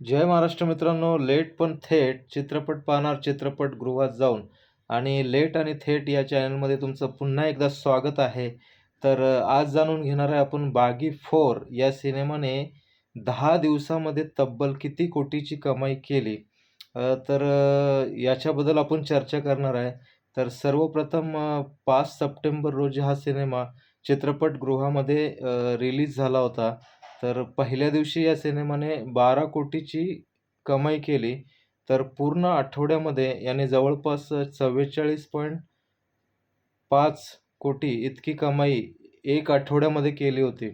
जय महाराष्ट्र मित्रांनो लेट पण थेट चित्रपट पाहणार चित्रपटगृहात जाऊन. आणि लेट आणि थेट या चॅनलमध्ये तुमचं पुन्हा एकदा स्वागत आहे. तर आज जाणून घेणार आहे आपण बागी फोर या सिनेमाने दहा दिवसामध्ये तब्बल किती कोटीची कमाई केली. तर याच्याबद्दल आपण चर्चा करणार आहे. तर सर्वप्रथम पाच सप्टेंबर रोजी हा सिनेमा चित्रपटगृहामध्ये रिलीज झाला होता. तर पहिल्या दिवशी या सिनेमाने बारा कोटीची कमाई केली. तर पूर्ण आठवड्यामध्ये याने जवळपास चव्वेचाळीस पॉईंट पाच कोटी इतकी कमाई एक आठवड्यामध्ये केली होती.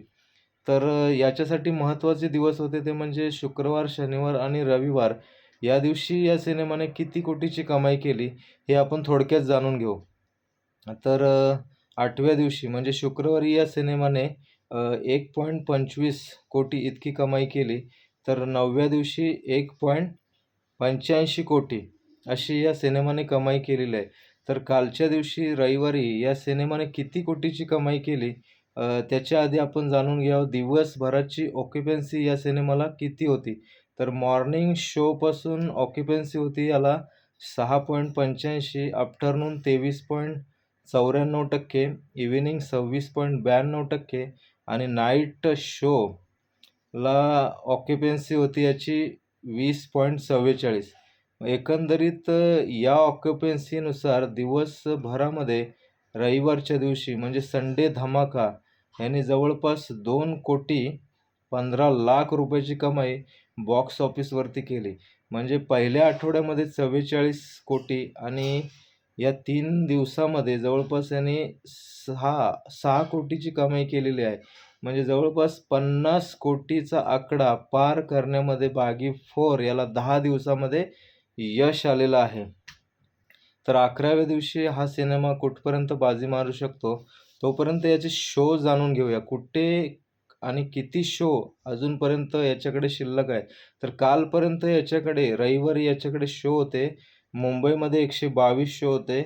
तर याच्यासाठी महत्त्वाचे दिवस होते ते म्हणजे शुक्रवार शनिवार आणि रविवार. या दिवशी या सिनेमाने किती कोटीची कमाई केली हे आपण थोडक्यात जाणून घेऊ. तर आठव्या दिवशी म्हणजे शुक्रवारी या सिनेमाने एक पॉईंट पंचवीस कोटी इतकी कमाई केली तर नवव्या दिवशी एक पॉईंट पंच्याऐंशी कोटी अशी या सिनेमाने कमाई केलेली आहे. तर कालच्या दिवशी रविवारी या सिनेमाने किती कोटीची कमाई केली त्याच्या आधी आपण जाणून घ्यावं दिवसभराची ऑक्युपन्सी या सिनेमाला किती होती? तर मॉर्निंग शोपासून ऑक्युपन्सी होती याला सहा पॉईंट पंच्याऐंशी आफ्टरनून तेवीस पॉईंट चौऱ्याण्णव टक्के इव्हिनिंग सव्वीस पॉईंट ब्याण्णव टक्के आणि नाईट शोला ऑक्युपन्सी होती याची वीस पॉईंट चव्वेचाळीस एकंदरीत या ऑक्युपन्सीनुसार दिवसभरामध्ये रविवारच्या दिवशी म्हणजे संडे धमाका यांनी जवळपास दोन कोटी पंधरा लाख रुपयाची कमाई बॉक्स ऑफिसवरती केली. म्हणजे पहिल्या आठवड्यामध्ये चव्वेचाळीस कोटी आणि या तीन दिवसामध्ये जवळपास यांनी सहा सहा कोटीची कमाई केलेली आहे. म्हणजे जवळपास पन्नास कोटीचा आकडा पार करण्यामध्ये बागी फोर याला दहा दिवसामध्ये यश आलेलं आहे. तर अकराव्या दिवशी हा सिनेमा कुठपर्यंत बाजी मारू शकतो? तोपर्यंत याचे शो जाणून घेऊया. कुठे आणि किती शो अजूनपर्यंत याच्याकडे शिल्लक आहे? तर कालपर्यंत याच्याकडे रविवारी याच्याकडे शो होते. मुंबईमध्ये एकशे बावीस शो होते.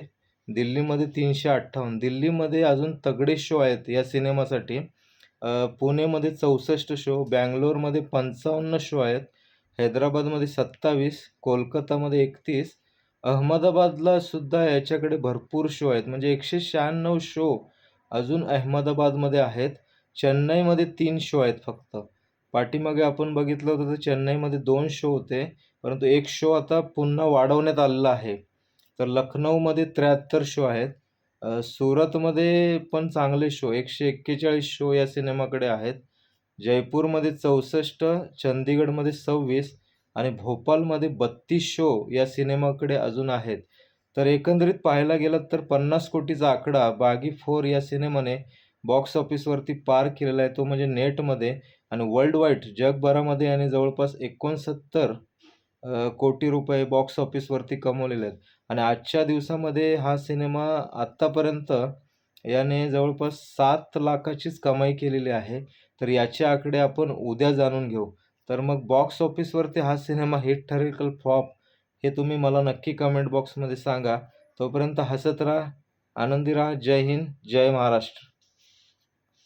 दिल्लीमध्ये तीनशे अठ्ठावन्न. दिल्लीमध्ये अजून तगडे शो आहेत या सिनेमासाठी. पुणेमध्ये चौसष्ट शो बँगलोरमध्ये पंचावन्न शो आहेत. हैदराबादमध्ये सत्तावीस कोलकातामध्ये एकतीस. अहमदाबादला सुद्धा याच्याकडे भरपूर शो आहेत. म्हणजे एकशे शहाण्णव शो अजून अहमदाबादमध्ये आहेत. चेन्नईमध्ये तीन शो आहेत फक्त. पाठीमागे आपण बघितलं होतं तर चेन्नईमध्ये दोन शो होते परंतु एक शो आता पुन्हा वाढवण्यात आलेला आहे. तर लखनौमध्ये त्र्याहत्तर शो आहेत. सुरतमध्ये पण चांगले शो एकशे एक्केचाळीस शो या सिनेमाकडे आहेत. जयपूरमध्ये चौसष्ट चंदीगडमध्ये सव्वीस आणि भोपालमध्ये बत्तीस शो या सिनेमाकडे अजून आहेत. तर एकंदरीत पाहायला गेलं तर पन्नास कोटीचा आकडा बागी फोर या सिनेमाने बॉक्स ऑफिसवरती पार केलेला आहे. तो म्हणजे नेटमध्ये आणि वर्ल्ड वाईड जगभरामध्ये याने जवळपास एकोणसत्तर कोटी रुपये बॉक्स ऑफिसवरती कमवलेले आहेत. आणि आजच्या दिवसामध्ये हा सिनेमा आत्तापर्यंत याने जवळपास सात लाखाचीच कमाई केलेली आहे. तर याचे आकडे आपण उद्या जाणून घेऊ. तर मग बॉक्स ऑफिसवरती हा सिनेमा हिट ठरेल का? फ्लॉप हे तुम्ही मला नक्की कमेंट बॉक्समध्ये सांगा. तोपर्यंत हसत राहा आनंदी राहा. जय हिंद जय महाराष्ट्र.